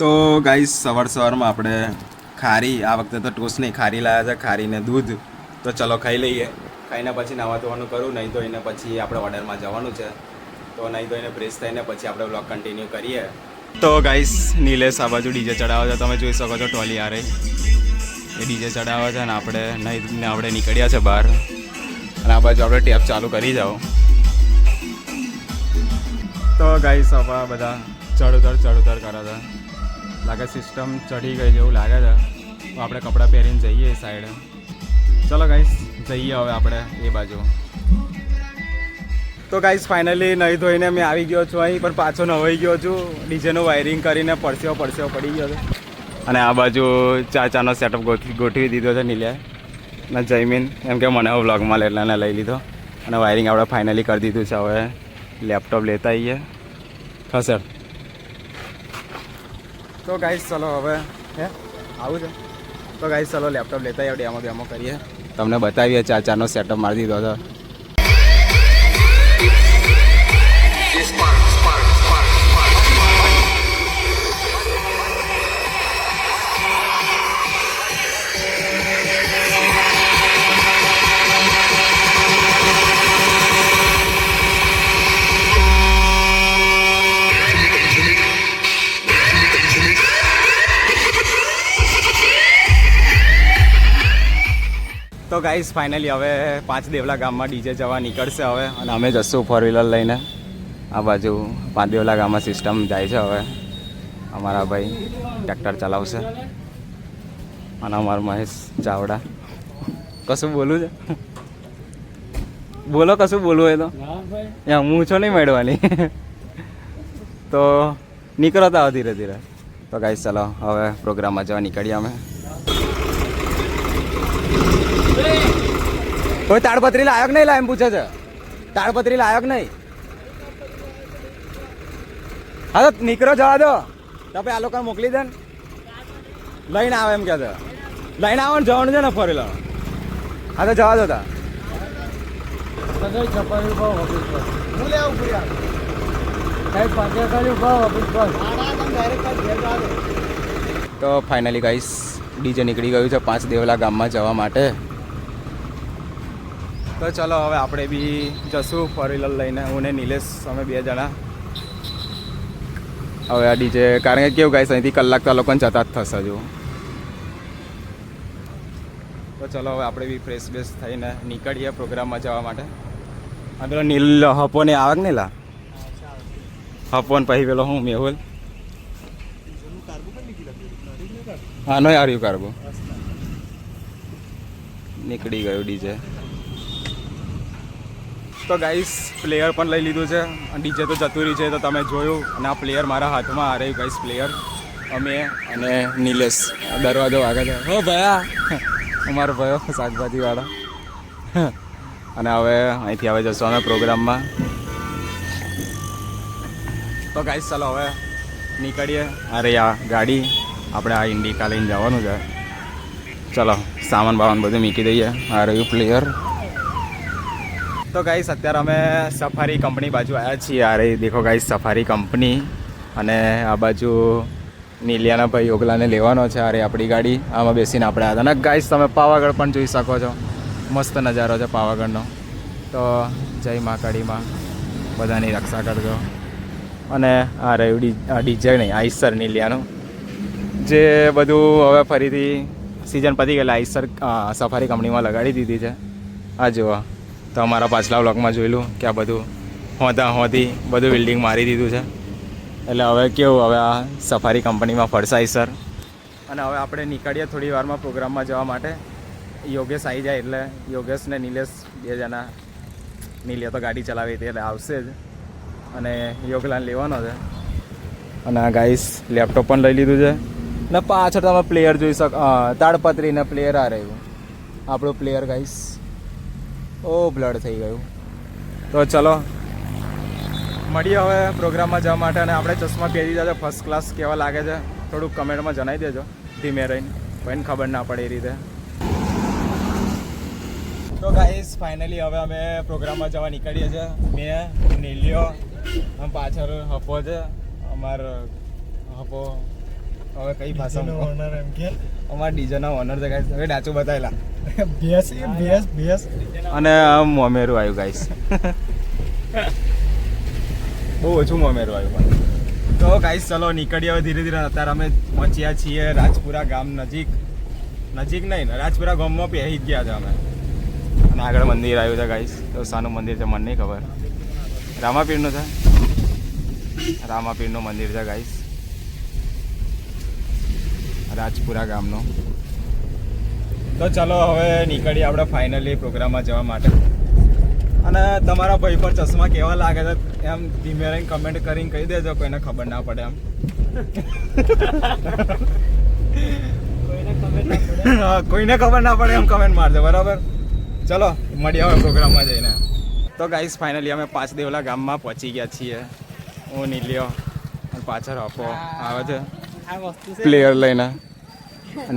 તો ગાઈસ સવાર સવારમાં આપણે ખારી, આ વખતે તો ટોસ્ટ નહીં, ખારી લાવ્યા છે, ખારીને દૂધ. તો ચલો ખાઈ લઈએ. ખાઈને પછી નાવા ધોવાનું કરું, નહીં તો એને પછી આપણે ઓર્ડરમાં જવાનું છે. તો નહીં તો એને ફ્રેશ થઈને પછી આપણે બ્લોગ કન્ટિન્યુ કરીએ. તો ગાઈસ નીલેશ આ બાજુ ડીજે ચડાવે છે. તમે જોઈ શકો છો ટોલી આરે એ ડીજે ચડાવે છે ને આપણે નહીં આપણે નીકળ્યા છે બહાર. અને આ બાજુ આપણે ટેપ ચાલુ કરી જાઓ. તો ગાઈસ આપણા બધા ચડ ઉતર ચડ ઉતર કરે છે. લાગે સિસ્ટમ ચઢી ગઈ જેવું લાગે છે. તો આપણે કપડાં પહેરીને જઈએ એ સાઈડ ચલો ગાઈસ જઈએ હવે આપણે એ બાજુ. તો ગાઈસ ફાઇનલી નહીં ધોઈને મેં આવી ગયો છું અહીં, પણ પાછો નવાઈ ગયો છું. ડીજેનું વાયરિંગ કરીને પરસેવો પરસેવો પડી ગયો છે. અને આ બાજુ ચા ચાનો સેટઅપ ગોઠવી દીધો છે નીલિયાએ ને જયમીન, એમ કે મને વ્લોગમાં લે એટલે લઈ લીધો. અને વાયરિંગ આપણે ફાઇનલી કરી દીધું છે હવે. લેપટોપ લેતા આવીએ ખસેડ તો ગાઈસ ચલો હવે, હે? આવું છે? તો ગાઈસ ચલો લેપટોપ લેતા આવડે ડેમો ડેમો કરીએ. તમને બતાવીએ ચાર ચારનો સેટઅપ મારી દીધો છે. તો ગાઈસ ફાઇનલી હવે પાંચ દેવલા ગામમાં ડીજે જવા નીકળશે હવે અને અમે જશું ફોર વ્હીલર લઈને આ બાજુ પાંચ દેવલા ગામમાં સિસ્ટમ જાય છે હવે. અમારા ભાઈ ટ્રેક્ટર ચલાવશે અને અમારો મહેશ ચાવડા. કશું બોલું છે? બોલો, કશું બોલવું એ તો? હું છો નહીં મેળવાની. તો નીકળો તો ધીરે ધીરે. તો ગાઈસ ચલો, હવે પ્રોગ્રામમાં જવા નીકળીએ અમે. કોઈ તાડપત્રી લાયક નહીં લા એમ પૂછે છે. તાડપત્રી લાયક નહીં. હા તો નીકળો, જવા દો. તો આ લોકો મોકલી દે ને. લઈને આવે એમ કે છે. લઈને આવો ને જવાનું છે ને ફરી લો. હા તો જવા દો તા. તો ફાઇનલી ગાઈસ ડીજે નીકળી ગયું છે પાંચ દેવલા ગામમાં જવા માટે. તો ચલો હવે આપણે બી જશું, ફોર વ્હીલર લઈને. હું ને નિલેશ, અમે બે જણા. હવે આ ડીજે, કારણ કે કેવું ગાય અહીંથી કલાક તો લોકોને જતા જ થશે જો. તો ચલો હવે આપણે બી ફ્રેશ બેશ થઈને નીકળીએ પ્રોગ્રામમાં જવા માટે. આ પેલો નીલ હપોને આવે કે લા? હપોન પછી પેલો હું, મેહુલ. હા નો આવ્યું કાર્ગો. નીકળી ગયું ડીજે. તો ગાઈસ પ્લેયર પણ લઈ લીધું છે. અને ડીજે તો જતું છે, તો તમે જોયું. અને આ પ્લેયર મારા હાથમાં આ રહ્યું ગાઈસ પ્લેયર અમે અને નિલેશ. દરવાજો વાગે છે. હો ભયા. અમારો ભયો, શાકભાજીવાળા. અને હવે અહીંથી હવે જશું અમે પ્રોગ્રામમાં. તો ગાઈસ ચાલો હવે નીકળીએ. અરે આ ગાડી. આપણે આ ઇન્ડિકા લઈને જવાનું છે. ચલો, સામાન બામાન બધું મૂકી દઈએ. આ રહ્યું પ્લેયર તો ગાઈસ અત્યારે અમે સફારી કંપની બાજુ આવ્યા છીએ. આ દેખો ગાઈસ સફારી કંપની અને આ બાજુ નીલિયાના ભાઈ ઓગલાને લેવાનો છે. અરે આપણી ગાડી. આમાં બેસીને આપણે આવ્યા અને ગાઈસ તમે પાવાગઢ પણ જોઈ શકો છો. મસ્ત નજારો છે પાવાગઢનો. તો જય મા કાળીમાં. બધાની રક્ષા કરજો. અને આ રહ્યું ડી ડીજે નહીં, આઈસર નીલિયાનું. જે બધું હવે ફરીથી સિઝન પતી ગયેલા આઈસર સફારી કંપનીમાં લગાડી દીધી છે. આ જુઓ. તો અમારા પાછલા વ્લોગમાં જોયેલું કે આ બધું હોતા હોતી બધું બિલ્ડિંગ મારી દીધું છે. એટલે હવે કેવું, હવે આ સફારી કંપનીમાં ફરસાઈ સર અને હવે આપણે નીકળીએ થોડી વારમાં પ્રોગ્રામમાં જવા માટે. યોગેશ આવી જાય એટલે યોગેશ ને નિલેશ બે જણા. નીલે તો ગાડી ચલાવી હતી એટલે આવશે જ. અને યોગલાન લેવાનો છે. અને આ ગાઈસ લેપટોપ પણ લઈ લીધું છે. ને પાછળ તમે પ્લેયર જોઈ શકો તાડપત્રીને પ્લેયર આ રહ્યું. આપણું પ્લેયર ગાઈસ ઓ બ્લડ થઈ ગયું. તો ચલો મળીએ હવે પ્રોગ્રામમાં જવા માટે અને આપણે ચશ્મા પહેરી દીધા છે ફર્સ્ટ ક્લાસ કેવા લાગે છે થોડુંક કમેન્ટમાં જણાવી દેજો ધીમે રહીને કોઈને ખબર ના પડે એ રીતે. તો ગાઈસ ફાઇનલી હવે અમે પ્રોગ્રામમાં જવા નીકળીએ છીએ. મેં નીલ્યો આમ પાછળ હપો છે અમાર હપો હવે કઈ ભાષામાં ઓનર એમ કે? અમારા ડીજેના ઓનર છે ગાઈસ હવે ડાચું બતાવેલા. ભેસ એ ભેસ ભેસ. અને મોમેરું આવ્યું ગાઈસ બહુ ઓછું મોમેરું આવ્યું તો ગાઈસ ચલો, નીકળીએ હવે ધીરે ધીરે. અત્યારે અમે પહોંચ્યા છીએ રાજપુરા ગામ નજીક. નજીક નહીં, રાજપુરા ગામમાં પહેરી ગયા છે અમે. અને આગળ મંદિર આવ્યું છે ગાઈસ તો શાનું મંદિર છે, મને નહીં ખબર. રામાપીરનું છે. રામાપીરનું મંદિર છે ગાઈસ રાજપુરા ગામનું. તો ચાલો હવે નીકળીએ આપણે ફાઇનલી પ્રોગ્રામમાં જવા માટે. અને તમારા ભાઈ પર ચશ્મા કેવા લાગે છે એમ ધીમે રહીને કમેન્ટ કરીને કહી દેજો કોઈને ખબર ના પડે એમ. કોઈને ખબર ના પડે હા, કોઈને ખબર ના પડે એમ કમેન્ટ મારજો બરાબર? ચલો મળીએ હવે પ્રોગ્રામમાં જઈને. તો ગાઈસ ફાઇનલી અમે પાંચ દેવલા ગામમાં પહોંચી ગયા છીએ. હું નીલ્યો પાછળ આપો. આવે છે. પ્લેયર લઈને.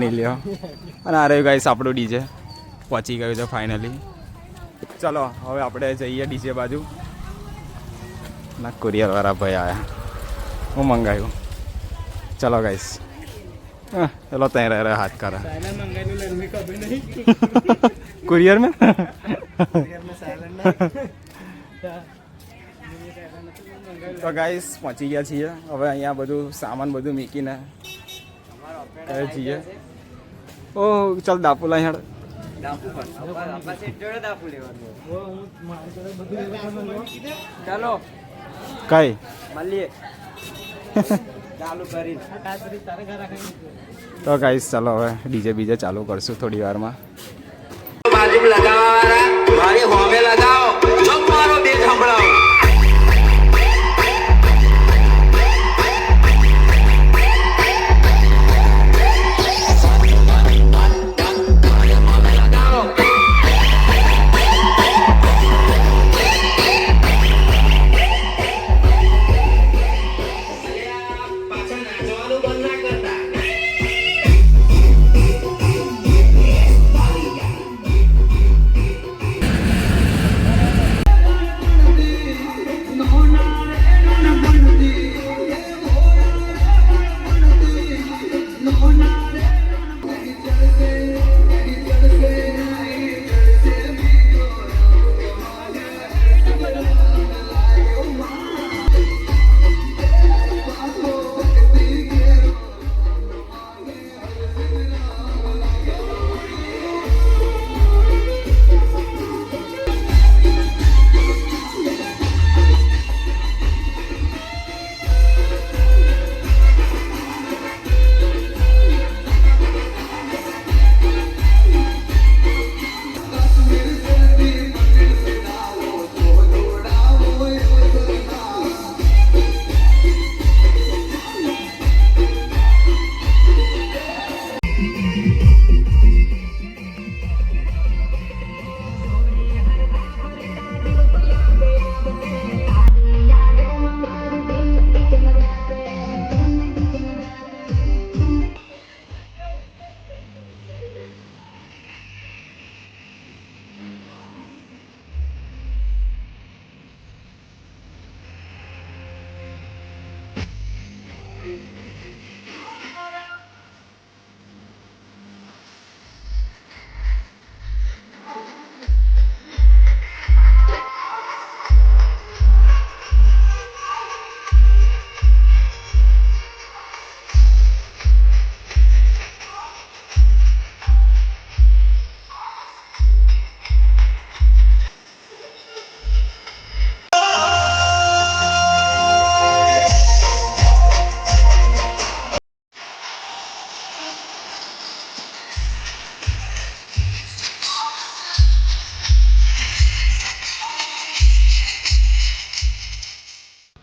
નીલ્યો અને આ રહ્યું ગાઈસ આપણું ડીજે. પહોંચી ગયું છે ફાઇનલી ચલો, હવે આપણે જઈએ ડીજે બાજુ. ના કુરિયર વાળા ભાઈ આવ્યા હું મંગાવ્યું ચલો ગાઈસ ચલો ત્યાં રહે હાથ કરા. કુરિયર નહીં તો ગાઈસ પહોંચી ગયા છીએ. હવે અહીંયા બધું સામાન બધું મૂકીને હવે જીએ ઓહ ચાલ દાપુ લાઈ હેડ. ચાલો. કઈ? મળીએ. ચાલુ કરી તારે ઘર રાખી તો ગાઈસ ચાલો હવે ડીજે બીજે ચાલુ કરશું થોડી વારમાં. બાજુ લગાવવા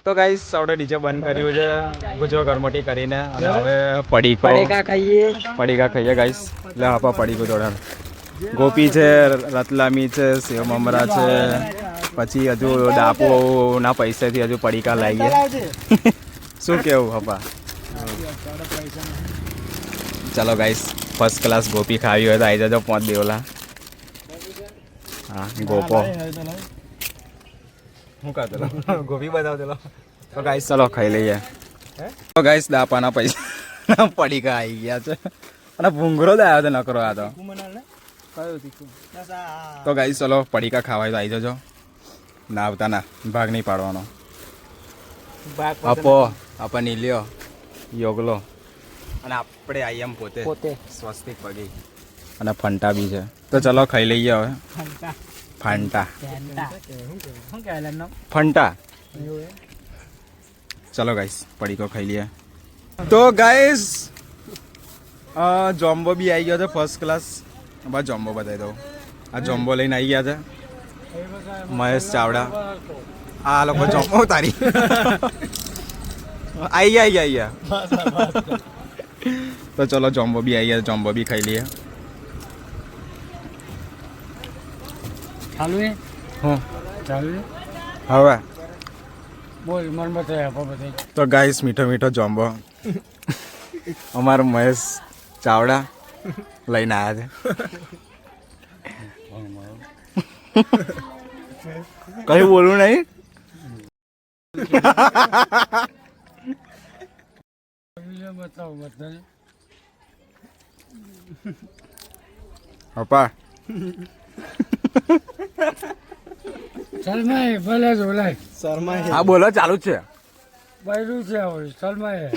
તો ગાઈસ આપણે ડીજે બંધ કર્યું છે. ગુજો ગરમોટી કરીને અને હવે પડી પડીકા ખાઈએ. પડીકા ખાઈએ ગાઈસ એટલે આપા પડીકો જોડે ગોપી છે રતલામી છે સેવ મમરા છે. પછી હજુ ડાપો ના પૈસાથી હજુ પડીકા લાવીએ. શું કેવું હપા ચાલો ગાઈસ ફર્સ્ટ ક્લાસ ગોપી ખાવી હોય તો આવી જજો પાંચ દેવલા. હા ગોપો. હું કાતો ગોભી બતાવ દેલો તો ગાઈસ ચાલો ખાઈ લઈએ. તો ગાઈસ દાપાના પૈસા પડીકા આવી ગયા છે. અને ભૂંગરો જ આવ્યો છે નકરો આ તો. તો ગાઈસ ચલો પડીકા ખાવાય તો આવી જજો. ના આવતા ના ભાગ નહીં પાડવાનો. આપો આપા નીલ્યો યોગલો. અને આપણે આઈ એમ પોતે પોતે. સ્વસ્તિક પગી. અને ફંટા બી છે. તો ચલો ખાઈ લઈએ હવે. ફંટા. ફાંટા ફંટા ચલો ગાઈસ પડીકો ખાઈ લઈએ તો ગાઈસ જોમ્બો બી આવી ગયો છે ફર્સ્ટ ક્લાસ બસ જોમ્બો બતાવી દઉં આ જોમ્બો લઈને આવી ગયા છે મહેશ ચાવડા આ લોકો જોમ્બો તારી આવી ગયા આવી ગયા તો ચલો જોમ્બો બી આવી ગયા જોમ્બો બી ખાઈ લઈએ ચાલુ હું? ચાલુ હવે. બોલ મન બતાય આપો બતાય તો ગાઈસ મીઠો મીઠો જોમ્બો. અમારો મહેશ ચાવડા લઈને આવ્યા છે. કઈ બોલવું નહીં? બતાવો બતાય પપ્પા. સલમાય ભલે જ શર્માય હા બોલો ચાલુ છે. બૈરું છે હવે સલમાય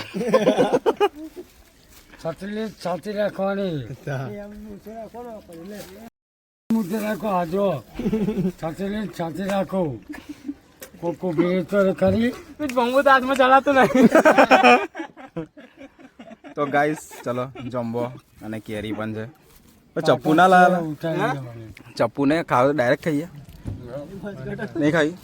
છત્રી છાતી રાખવાની. મુદ્દે રાખો હાજો છત્રી છાતી રાખો. કોકો બે તો ખરી. બંબુ તો હાથમાં ચલાતું નહીં. તો ગાઈસ ચલો જમ્બો અને કેરી પણ છે. પણ ચપ્પુ ના લાવેલા ચપ્પુ ને ખાવ ડાયરેક્ટ ખાઈએ? નહીં ખાઈ.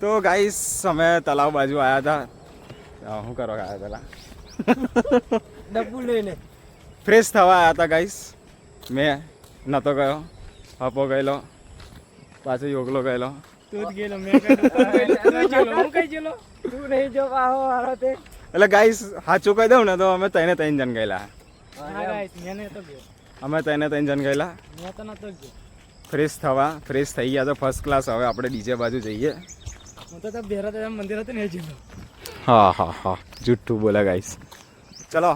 તો ગાઈસ અમે તલાવ બાજુ આવ્યા હતા. શું કરો આવ્યા પેલા ડબ્બુ લઈને. ફ્રેશ થવા આવ્યા હતા ગાઈસ મેં નહોતો ગયો હપો ગયેલો. પાછો યોગલો ગયેલો. એટલે ગાઈસ સાચું કહી દઉં ને તો અમે ત્રણે ત્રણ જણ ગયેલા. અમે તને ત્રણ જણ ગયેલા. ફ્રેશ થવા ફ્રેશ થઈ ગયા તો ફર્સ્ટ ક્લાસ હવે આપણે ડીજે બાજુ જઈએ. હું તો ત્યાં બેરા ત્યાં મંદિર હતું ને હા હા હા. જુઠ્ઠું બોલા ગાઈસ ચલો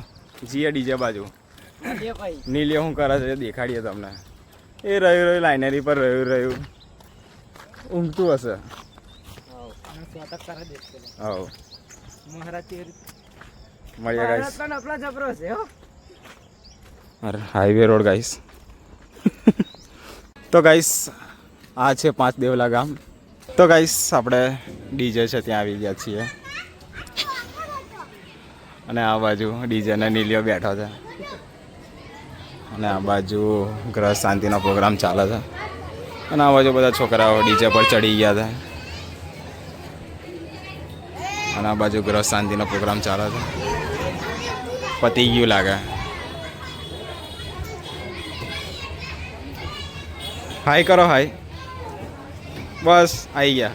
જીએ ડીજે બાજુ. એ હું કરે છે દેખાડીએ તમને. એ રહ્યું રહ્યું લાઇનરી પર રહ્યું રહ્યું. ઊંઘતું હશે. આપણા જબરો છે અરે હાઈવે રોડ ગાઈસ તો ગાઈસ આ છે પાંચ દેવલા ગામ. તો ગાઈસ આપણે ડીજે છે ત્યાં આવી ગયા છીએ. અને આ બાજુ ડીજે ને નીલિયો બેઠો છે. અને આ બાજુ ગ્રહ શાંતિનો પ્રોગ્રામ ચાલે છે. અને આ બાજુ બધા છોકરાઓ ડીજે પર ચડી ગયા હતા અને આ બાજુ ગ્રહ શાંતિનો પ્રોગ્રામ ચાલે છે. પતી ગયું લાગે. હાય કરો હાય બસ આવી ગયા.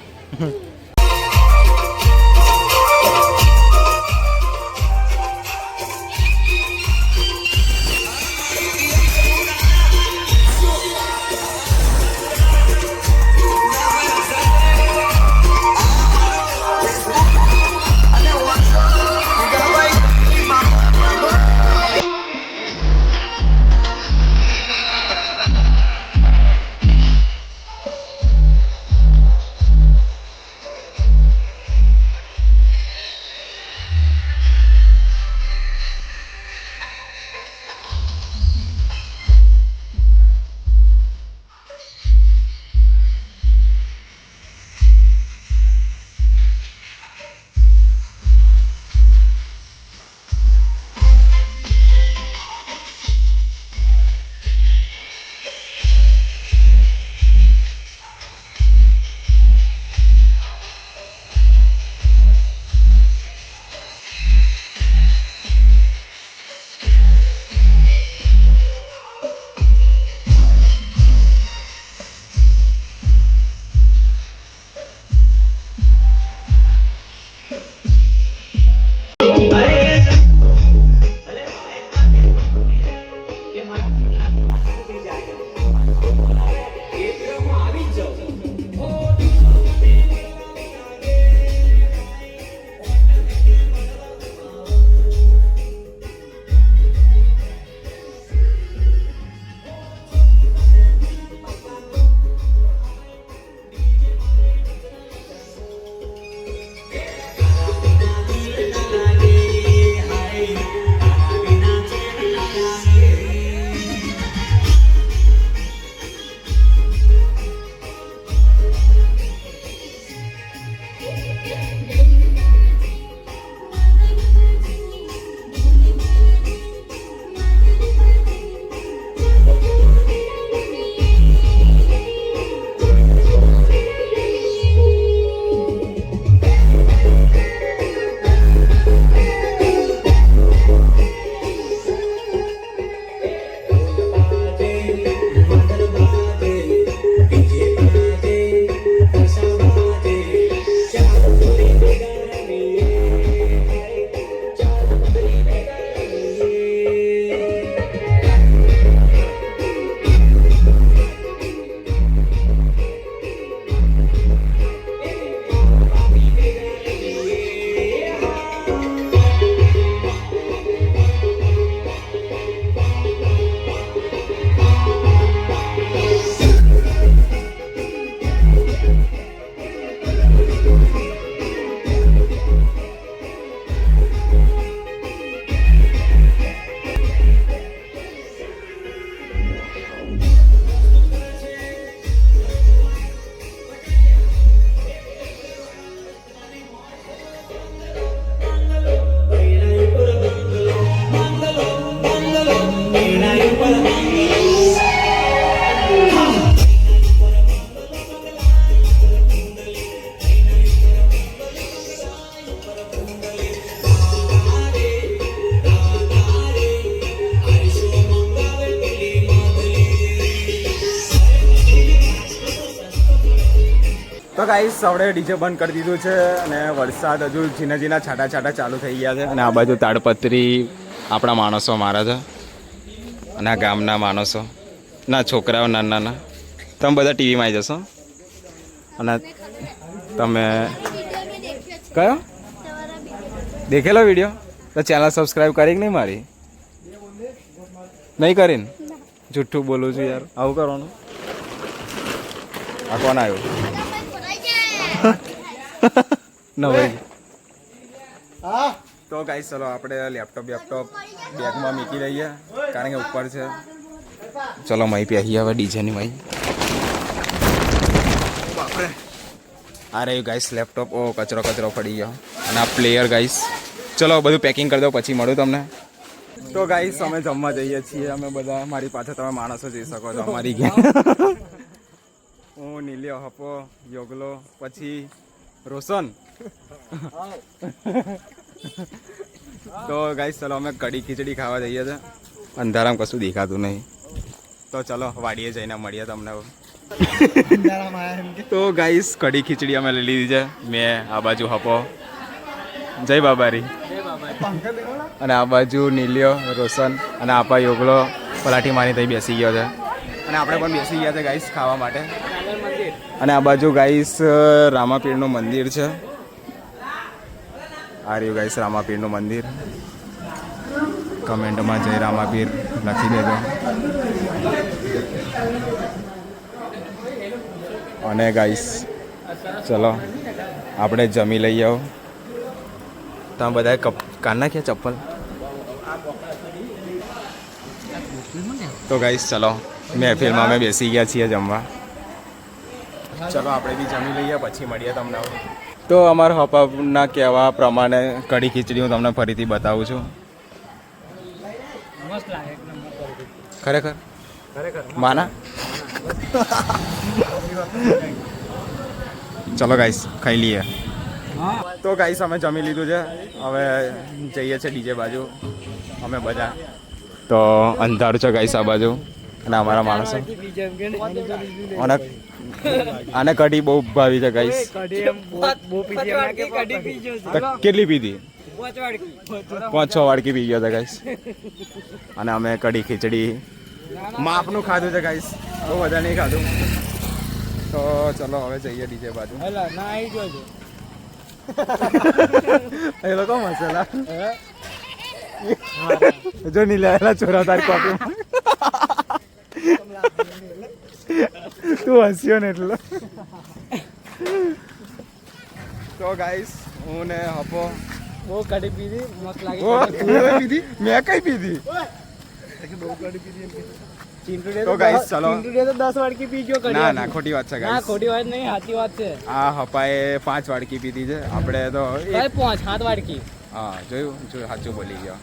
તો ગાઈસ આપણે ડીજે બંધ કરી દીધું છે અને વરસાદ હજુ ઝીના ઝીના છાટા છાટા ચાલુ થઈ ગયા છે. અને આ બાજુ તાડપત્રી આપણા માણસો મારા છે અને આ ગામના માણસો. ના છોકરાઓ નાના નાના. તમે બધા ટીવીમાં આવી જશો? અને તમે કયો? દેખેલો વીડિયો તો ચેનલ સબસ્ક્રાઈબ કરી કે નહીં મારી? નહીં કરીને? જુઠ્ઠું બોલું છું યાર. આવું કરવાનું? આ કોણ આવ્યું? નવાઈ તો ગાઈસ ચલો આપણે લેપટોપ લેપટોપ બેગમાં મૂકી દઈએ કારણ કે ઉપર છે. ચલો મહી પહેરી હવે ડીજેની મહી બાપરે. આ રહ્યું ગાઈસ લેપટોપ ઓ કચરો કચરો પડી ગયો. અને આ પ્લેયર ગાઈસ ચલો બધું પેકિંગ કરી દો પછી મળું તમને. તો ગાઈસ અમે જમવા જઈએ છીએ. અમે બધા મારી પાછળ તમે માણસો જઈ શકો છો અમારી ગેમ હું નીલ્યો હપો યોગલો, પછી રોશન. તો ગાઈસ ચલો અમે કઢી ખીચડી ખાવા જઈએ છીએ અંધારામાં કશું દેખાતું નહીં. તો ચલો, વાડીએ જઈને મળીએ તમને. તો ગાઈસ કઢી ખીચડી અમે લઈ લીધી છે. મેં આ બાજુ હપો જય બાબારી. અને આ બાજુ નીલ્યો, રોશન અને આપા યોગલો પલાઠી મારી ત્યાં બેસી ગયો છે. અને આપણે પણ બેસી ગયા છે ગાઈસ ખાવા માટે. અને આ બાજુ ગાઈસ રામાપીરનું મંદિર છે. આ રહ્યું ગાઈસ રામાપીરનું મંદિર. કમેન્ટમાં જય રામાપીર લખી દેજો. અને ગાઈસ ચલો, આપણે જમી લઈ આવો તમે બધા કપ, કાન નાખ્યા ચપ્પલ? તો ગાઈસ ચલો. મહેફિલમાં અમે બેસી ગયા છીએ જમવા. ચલો આપણે બી જમી લઈએ પછી મળીએ તમને તો અમારા હપાના કહેવા પ્રમાણે કઢી ખીચડી હું તમને ફરીથી બતાવું છું. ખરેખર? માના? ચલો ગાઈસ ખાઈ લઈએ. તો ગાઈસ અમે જમી લીધું છે. હવે જઈએ છીએ ડીજે બાજુ. અમે બધા. તો અંધારું છે ગાઈસ આ બાજુ. અને અમારા માણસો. અને આને કઢી બહુ ભાવી છે ગાઈસ કેટલી પીધી? પાંચ છ વાડકી પી ગયો હતા ગાઈસ અને અમે કઢી ખીચડી. માપનું ખાધું છે ગાઈસ બહુ બધા નહીં ખાધું. તો ચલો હવે જઈએ ડીજે બાજુ. એ લોકો મસાલા. જો લાયેલા ચોરા તારી કોપીમાં. તું હસ્યો ને એટલો. તો ગાઈસ હું ને હપો. બહુ કઢી પીધી મસ્ત લાગે. પીધી? મેં કઈ પીધી? તો guys, ચાલો. તો વાડકી પી ગયો ના ના ખોટી વાત છે ના ખોટી વાત નહીં સાચી વાત છે. આ હપાએ પાંચ વાડકી પીધી છે. આપણે તો વાડકી. હા જોયું? સાચું બોલી ગયો.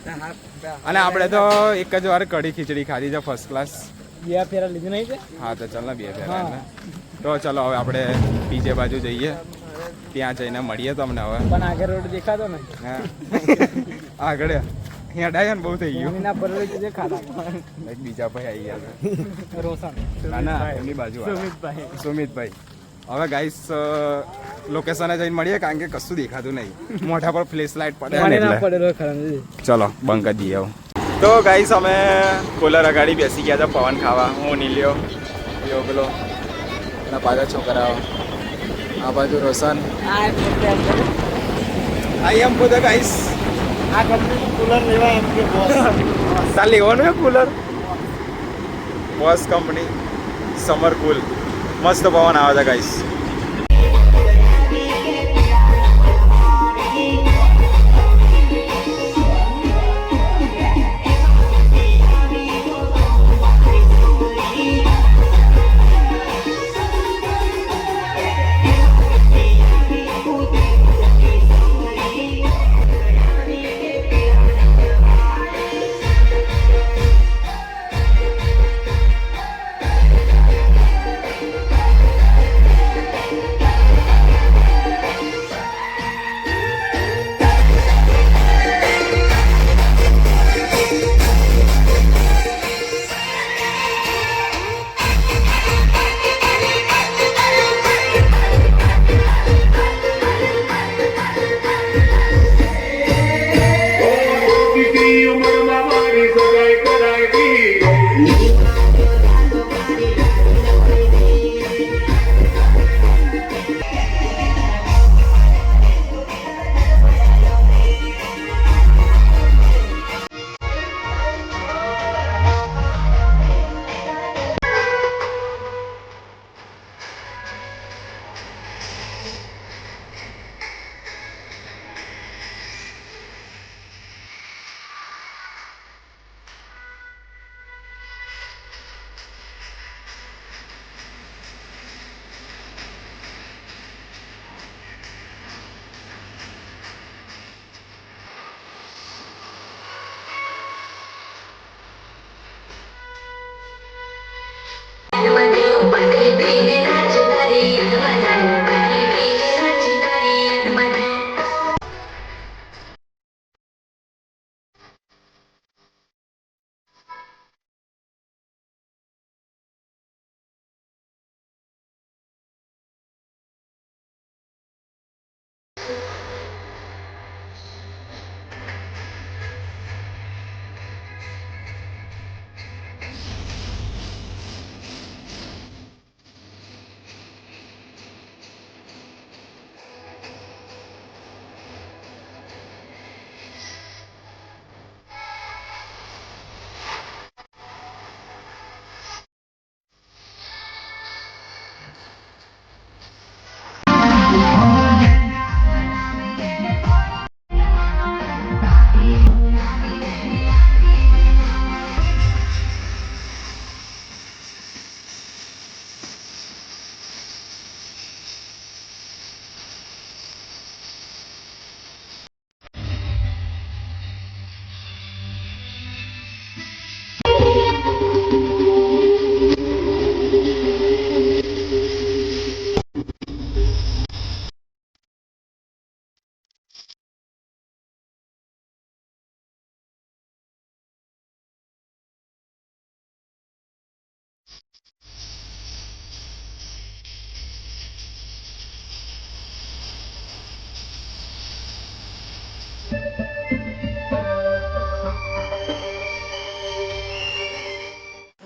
અને આપણે તો એક જ વાર કઢી ખીચડી ખાધી છે ફર્સ્ટ ક્લાસ બે ફેરા લીધી નહીં છે? હા તો ચાલ ને બે ફેરા એટલે. તો ચાલો હવે આપણે બીજે બાજુ જઈએ. ત્યાં જઈને મળીએ તમને હવે. પણ આગળ રોડ દેખાતો ને હા. આગળ. અહીંયા ડાયન બહુ થઈ ગયું. એના પર જે ખાતા એક બીજા ભાઈ આવી ગયા રોશન. ના ના એમની બાજુ સુમિતભાઈ. સુમિતભાઈ. હવે ગાઈસ લોકેશને જઈને મળીએ કારણ કે કશું દેખાતું નહીં. મોઢા પર ફ્લેશ લાઇટ પડે ચલો બંધ કરી દઈએ તો ગાઈસ અમે કુલર અગાડી બેસી ગયા હતા પવન ખાવા. હું નીલ્યો યો પેલો એના પાછા છોકરાઓ. આ બાજુ રોશન. આઈ એમ ફોર ગાઈસ આ કંપની કુલર લેવા એમ કે બોસ તાર લેવાનું cooler boss company summer cool મસ્ત પવન આવે છે ગાઈસ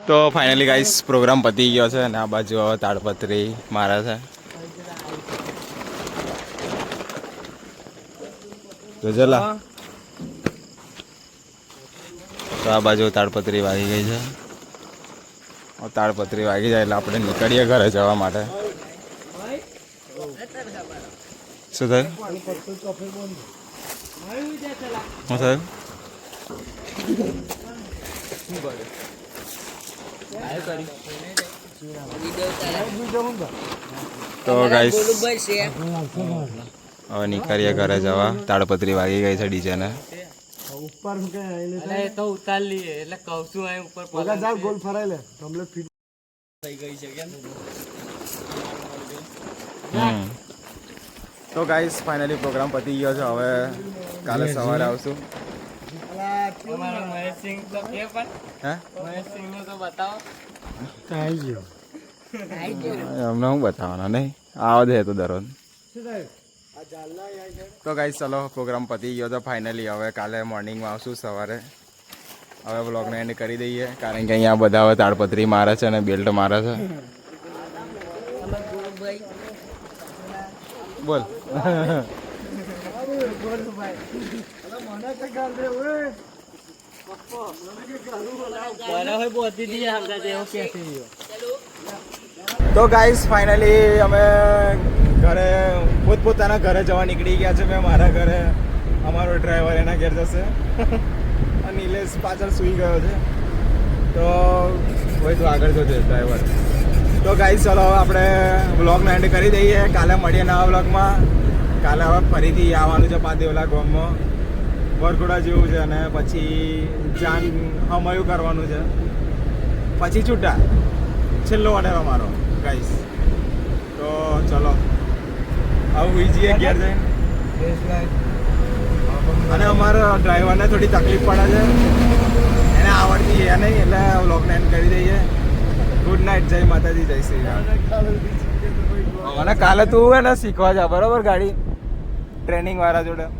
તો ફાઇનલી ગાઈસ પ્રોગ્રામ પતી ગયો છે અને આ બાજુ હવે તાડપત્રી મારે છે. જોજેલા તો આ બાજુ તાડપત્રી વાગી ગઈ છે. તાડપત્રી વાગી જાય એટલે આપણે નીકળીએ ઘરે જવા માટે. શું થયું? શું થયું? તો ગાઈસ હવે નીકળીએ ઘરે જવા. તાડપત્રી વાગી ગઈ છે ડીજેને. એટલે તો ઉતાર લઈએ. એટલે કહું છું અહીં ઉપર જાવ ગોલ ફરાય લે. તમને ફીટ થઈ ગઈ છે કેમ? હમ. તો ગાઈસ ફાઇનલી પ્રોગ્રામ પતી ગયો છે. હવે કાલે સવારે આવશું. અમારા મહેશસિંહ તો કે પણ. હે? મહેશસિંહનું તો બતાવો. આવી ગયો. અમને હું બતાવવાનો નહીં? આવો દે તો દરરોજ. તો ગાઈસ ચલો પ્રોગ્રામ પતી ગયો તો ફાઇનલી હવે કાલે મોર્નિંગમાં આવશું સવારે. હવે બ્લોગને એન્ડ કરી દઈએ. કારણ કે અહીંયા બધા હવે તાડપત્રી મારે છે અને બેલ્ટ મારે છે. બોલ. તો ગાઈસ ફાઇનલી અમે ઘરે પોતપોતાના ઘરે જવા નીકળી ગયા છે. મેં મારા ઘરે, અમારો ડ્રાઈવર એના ઘેર જશે. અને નિલેશ પાછળ સૂઈ ગયો છે. તો હોય તો આગળ જોજે ડ્રાઈવર તો ગાઈસ ચલો આપણે બ્લોગને એન્ડ કરી દઈએ. કાલે મળીએ નવા બ્લોગમાં કાલે હવે ફરીથી આવવાનું છે પાદેવલા ગામમાં. વરઘોડા જેવું છે અને પછી જાન હમાયું કરવાનું છે. પછી છૂટા. છેલ્લો ઓર્ડર અમારો ગાઈસ તો ચલો. આવું હોઈ જઈએ ઘેર જઈને અને અમારા ડ્રાઈવરને થોડી તકલીફ પડે છે. એને આવડતી એ નહીં, એટલે વ્લોગને એન્ડ કરી દઈએ. ગુડ નાઇટ જય માતાજી, જય શ્રી અને કાલે તું એને શીખવા જા, બરોબર ગાડી? ટ્રેનિંગ વાળા જોડે.